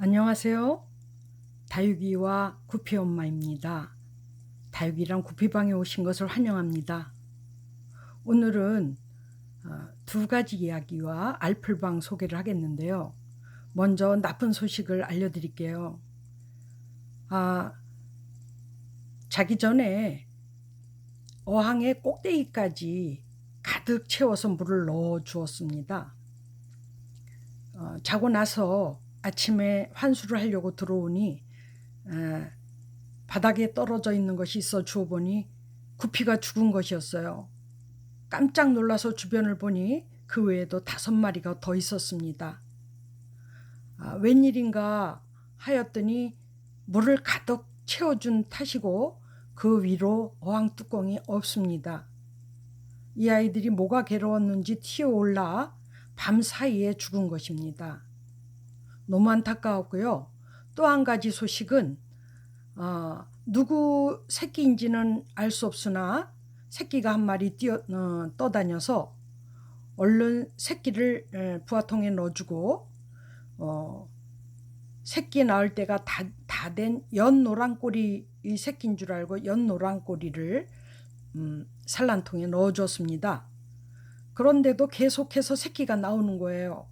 안녕하세요. 다육이와 구피 엄마입니다. 다육이랑 구피방에 오신 것을 환영합니다. 오늘은 어, 두 가지 이야기와 알풀방 소개를 하겠는데요. 먼저 나쁜 소식을 알려드릴게요. 아, 자기 전에 어항의 꼭대기까지 가득 채워서 물을 넣어 주었습니다. 어, 자고 나서 아침에 환수를 하려고 들어오니 에, 바닥에 떨어져 있는 것이 있어 주워보니 구피가 죽은 것이었어요. 깜짝 놀라서 주변을 보니 그 외에도 다섯 마리가 더 있었습니다. 아, 웬일인가 하였더니 물을 가득 채워준 탓이고 그 위로 어항 뚜껑이 없습니다. 이 아이들이 뭐가 괴로웠는지 튀어올라 밤 사이에 죽은 것입니다. 너무 안타까웠고요. 또 한 가지 소식은 어, 누구 새끼인지는 알 수 없으나 새끼가 한 마리 뛰어 어, 떠다녀서 얼른 새끼를 에, 부화통에 넣어주고 어, 새끼 낳을 때가 다 된 연 노란 꼬리 이 새끼인 줄 알고 연 노란 꼬리를 음, 산란통에 넣어줬습니다. 그런데도 계속해서 새끼가 나오는 거예요.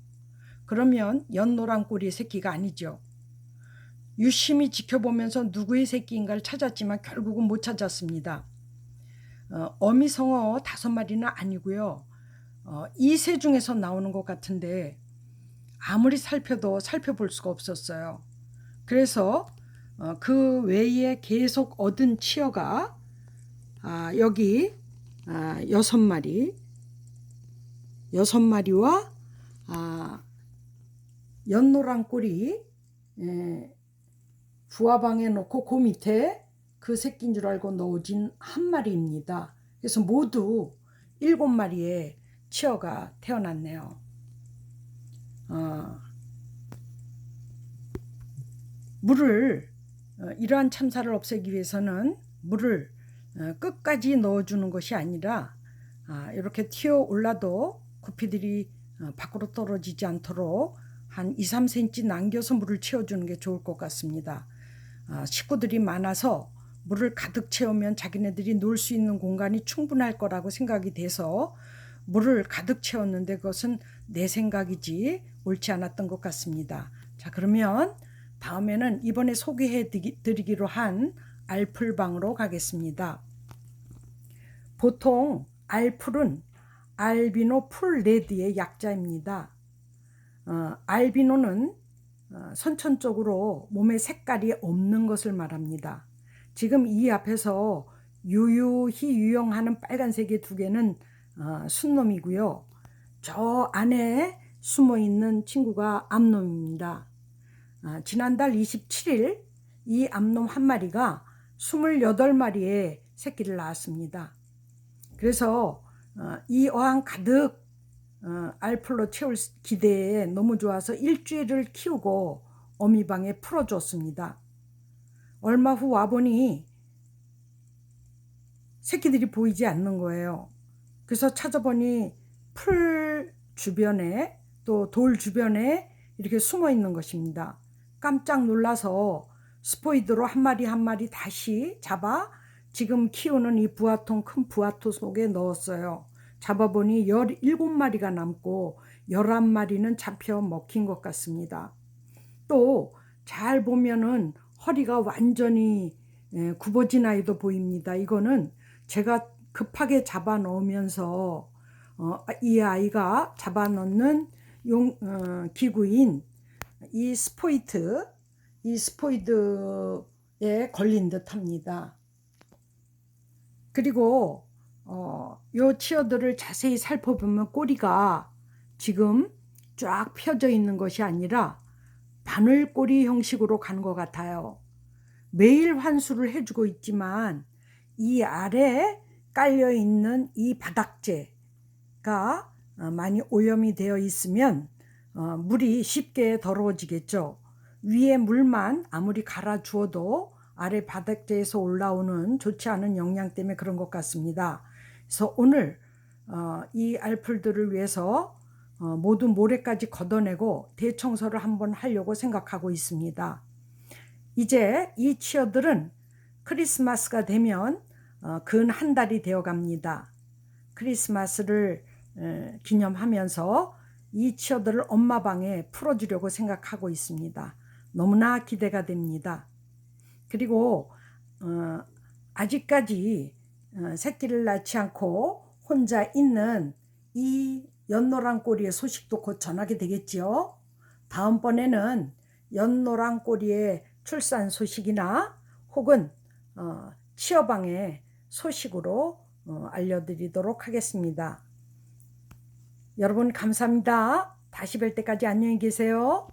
그러면 연노란꼬리 새끼가 아니죠. 유심히 지켜보면서 누구의 새끼인가를 찾았지만 결국은 못 찾았습니다. 어, 어미성어 다섯 마리는 아니고요. 어, 이세 중에서 나오는 것 같은데 아무리 살펴도 살펴볼 수가 없었어요. 그래서 어, 그 외에 계속 얻은 치어가 아, 여기 아, 여섯 마리, 여섯 마리와 아, 연노란 꼬리 에, 부화방에 놓고 그 밑에 그 새끼인 줄 알고 넣어진 한 마리입니다. 그래서 모두 일곱 마리의 치어가 태어났네요. 어, 물을 어, 이러한 참사를 없애기 위해서는 물을 어, 끝까지 넣어주는 것이 아니라 아, 이렇게 튀어 올라도 구피들이 어, 밖으로 떨어지지 않도록 한 2, 3cm 남겨서 물을 채워주는 게 좋을 것 같습니다. 아, 식구들이 많아서 물을 가득 채우면 자기네들이 놀 수 있는 공간이 충분할 거라고 생각이 돼서 물을 가득 채웠는데 그것은 내 생각이지 옳지 않았던 것 같습니다. 자, 그러면 다음에는 이번에 소개해 드리기로 한 알풀방으로 가겠습니다. 보통 알풀은 알비노 풀레드의 약자입니다. 어, 알비노는 어, 선천적으로 몸에 색깔이 없는 것을 말합니다. 지금 이 앞에서 유유히 유영하는 빨간색의 두 개는 어, 순놈이고요. 저 안에 숨어 있는 친구가 암놈입니다. 어, 지난달 27일 이 암놈 한 마리가 28마리의 새끼를 낳았습니다. 그래서 어, 이 어항 가득 어, 알풀로 채울 기대에 너무 좋아서 일주일을 키우고 어미방에 풀어줬습니다. 얼마 후 와보니 새끼들이 보이지 않는 거예요. 그래서 찾아보니 풀 주변에 또 돌 주변에 이렇게 숨어 있는 것입니다. 깜짝 놀라서 스포이드로 한 마리 한 마리 다시 잡아 지금 키우는 이 부화통 큰 부화토 속에 넣었어요. 잡아보니 17마리가 남고 11마리는 잡혀 먹힌 것 같습니다. 또 잘 보면은 허리가 완전히 예, 굽어진 아이도 보입니다. 이거는 제가 급하게 잡아 넣으면서 어, 이 아이가 잡아 넣는 용, 어, 기구인 이 스포이트, 이 스포이드에 걸린 듯 합니다. 그리고 어, 요 치어들을 자세히 살펴보면 꼬리가 지금 쫙 펴져 있는 것이 아니라 바늘꼬리 형식으로 간 것 같아요. 매일 환수를 해주고 있지만 이 아래 깔려 있는 이 바닥재가 어, 많이 오염이 되어 있으면 어, 물이 쉽게 더러워지겠죠. 위에 물만 아무리 갈아 주어도 아래 바닥재에서 올라오는 좋지 않은 영양 때문에 그런 것 같습니다. 그래서 오늘 어, 이 알풀들을 위해서 어, 모두 모래까지 걷어내고 대청소를 한번 하려고 생각하고 있습니다. 이제 이 치어들은 크리스마스가 되면 어, 근한 달이 되어 갑니다. 크리스마스를 에, 기념하면서 이 치어들을 엄마 방에 풀어주려고 생각하고 있습니다. 너무나 기대가 됩니다. 그리고 어, 아직까지 어, 새끼를 낳지 않고 혼자 있는 이 연노랑 꼬리의 소식도 곧 전하게 되겠지요. 다음번에는 연노랑 꼬리의 출산 소식이나 혹은 어, 치어방의 소식으로 어, 알려드리도록 하겠습니다. 여러분 감사합니다. 다시 뵐 때까지 안녕히 계세요.